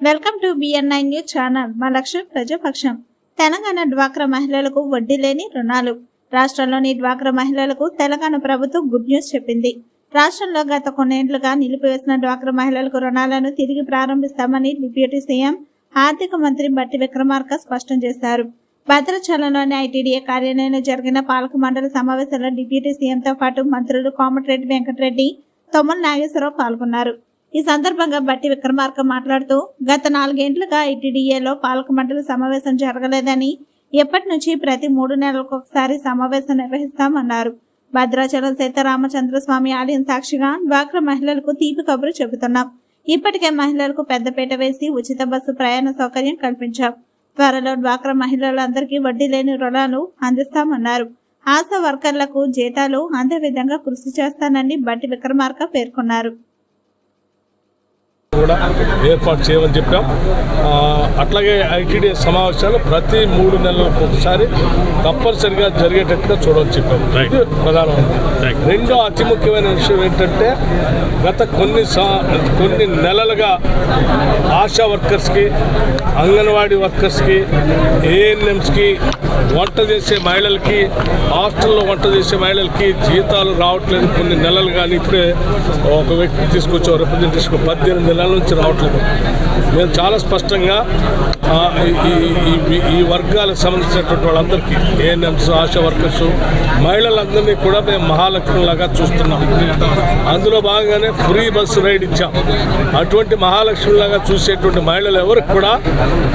Welcome to BNI news channel. మా లక్ష్యం ప్రజాపక్షం. తెలంగాణ డ్వాక్రా మహిళలకు వడ్డీ లేని రుణాలు. రాష్ట్రంలోని డ్వాక్రా మహిళలకు తెలంగాణ ప్రభుత్వం గుడ్ న్యూస్ చెప్పింది. రాష్ట్రంలో గత కొన్నేళ్ళుగా నిలిపివేసిన డ్వాక్రా మహిళలకు రుణాలను తిరిగి ప్రారంభిస్తామని డిప్యూటీ సీఎం ఆర్థిక మంత్రి బట్టి విక్రమార్క స్పష్టం చేశారు. భద్రాచలంలోని ఐటీడీఏ కార్యాలయంలో జరిగిన పాలక మండలి సమావేశంలో డిప్యూటీ సీఎంతో పాటు మంత్రులు కోమటిరెడ్డి వెంకటరెడ్డి తొమ్మల నాగేశ్వరరావు పాల్గొన్నారు. ఈ సందర్భంగా బట్టి విక్రమార్క మాట్లాడుతూ గత నాలుగేండ్లుగా ఐటీడీఏలో పాలక మండలి సమావేశం జరగలేదని ఎప్పటి నుంచి ప్రతి మూడు నెలలకు ఒకసారి సమావేశం నిర్వహిస్తామన్నారు. భద్రాచలం సీతారామచంద్రస్వామి ఆలయం సాక్షిగా డ్వాక్రా మహిళలకు తీపి కబురు చెబుతున్నాం. ఇప్పటికే మహిళలకు పెద్దపీట వేసి ఉచిత బస్సు ప్రయాణ సౌకర్యం కల్పించాం. త్వరలో డ్వాక్రా మహిళలందరికీ వడ్డీ లేని రుణాలు అందిస్తామన్నారు. ఆశా వర్కర్లకు జీతాలు అందే విధంగా కృషి చేస్తానని బట్టి విక్రమార్క పేర్కొన్నారు. కూడా ఏర్పాటు చేయమని చెప్పాం. అట్లాగే ఐటీడీ సమావేశాలు ప్రతి మూడు నెలలకు ఒకసారి తప్పనిసరిగా జరిగేటట్టుగా చూడవచ్చు చెప్పాం. ఇది ప్రధానమైనది రెండో అతి ముఖ్యమైన విషయం ఏంటంటే గత కొన్ని కొన్ని నెలలుగా ఆశా వర్కర్స్కి అంగన్వాడీ వర్కర్స్కి ఏఎన్ఎంస్కి వంట చేసే మహిళలకి హాస్టల్లో వంట చేసే మహిళలకి జీతాలు రావట్లేదు. కొన్ని నెలలు కానీ ఇప్పుడే ఒక వ్యక్తి తీసుకొచ్చాం. రిప్రజెంటేషన్ పద్దెనిమిది నెలల. నుంచి రావట్లేదు. మేము చాలా స్పష్టంగా ఈ- ఈ- ఈ- ఈ వర్గాలకు సంబంధించినటువంటి వాళ్ళందరికీ ఏఎన్ఎంస్ ఆశా వర్కర్స్ మహిళలందరినీ కూడా మేము మహాలక్ష్మిలాగా చూస్తున్నాం. అందులో భాగంగానే ఫ్రీ బస్సు రైడ్ ఇచ్చాం. అటువంటి మహాలక్ష్మిలాగా చూసేటువంటి మహిళలు ఎవరికి కూడా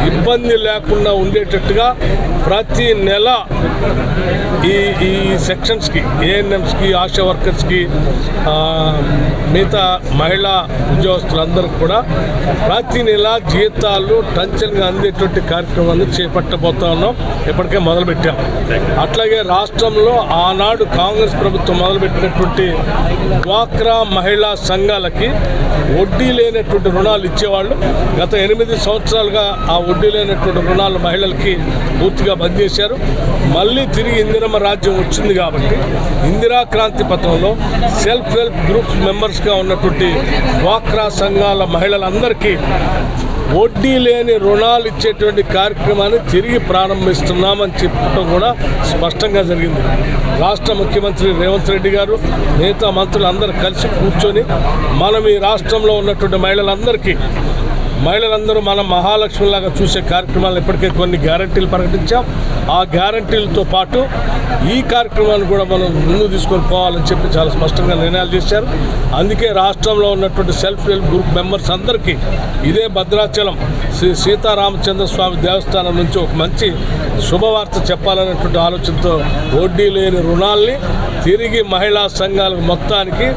ఇబ్బంది లేకుండా ఉండేటట్టుగా ప్రతి నెల ఈ ఈ సెక్షన్స్కి ఏఎన్ఎంస్కి ఆశా వర్కర్స్కి మిగతా మహిళా ఉద్యోగస్తులందరికీ కూడా ప్రతి నెల జీతాలు టంచన్గా అందేటువంటి కార్యక్రమాన్ని చేపట్టబోతా ఉన్నాం. ఇప్పటికే మొదలుపెట్టాం. అట్లాగే రాష్ట్రంలో ఆనాడు కాంగ్రెస్ ప్రభుత్వం మొదలుపెట్టినటువంటి డ్వాక్రా మహిళా సంఘాలకి వడ్డీ లేనటువంటి రుణాలు ఇచ్చేవాళ్ళు. గత ఎనిమిది సంవత్సరాలుగా ఆ వడ్డీ లేనటువంటి రుణాలు మహిళలకి పూర్తిగా బంద్ చేశారు. మళ్ళీ తిరిగి ఇందిరమ్మ రాజ్యం వచ్చింది కాబట్టి ఇందిరా క్రాంతి పథంలో సెల్ఫ్ హెల్ప్ గ్రూప్స్ మెంబర్స్గా ఉన్నటువంటి డ్వాక్రా సంఘాల మహిళలందరికీ వడ్డీ లేని రుణాలు ఇచ్చేటువంటి కార్యక్రమాన్ని తిరిగి ప్రారంభిస్తున్నామని చెప్పడం కూడా స్పష్టంగా జరిగింది. రాష్ట్ర ముఖ్యమంత్రి రేవంత్ రెడ్డి గారు మిగతా మంత్రులు అందరూ కలిసి కూర్చొని మనం ఈ రాష్ట్రంలో ఉన్నటువంటి మహిళలందరికీ మహిళలందరూ మనం మహాలక్ష్మిలాగా చూసే కార్యక్రమాలు ఇప్పటికే కొన్ని గ్యారంటీలు ప్రకటించాం. ఆ గ్యారంటీలతో పాటు ఈ కార్యక్రమాన్ని కూడా మనం ముందు తీసుకొని పోవాలని చెప్పి చాలా స్పష్టంగా నిర్ణయాలు చేశారు. అందుకే రాష్ట్రంలో ఉన్నటువంటి సెల్ఫ్ హెల్ప్ గ్రూప్ మెంబర్స్ అందరికీ ఇదే భద్రాచలం శ్రీ సీతారామచంద్ర స్వామి దేవస్థానం నుంచి ఒక మంచి శుభవార్త చెప్పాలనేటువంటి ఆలోచనతో వడ్డీ లేని రుణాల్ని తిరిగి మహిళా సంఘాలకు మొత్తానికి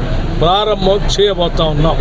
ప్రారంభం చేయబోతా ఉన్నాం.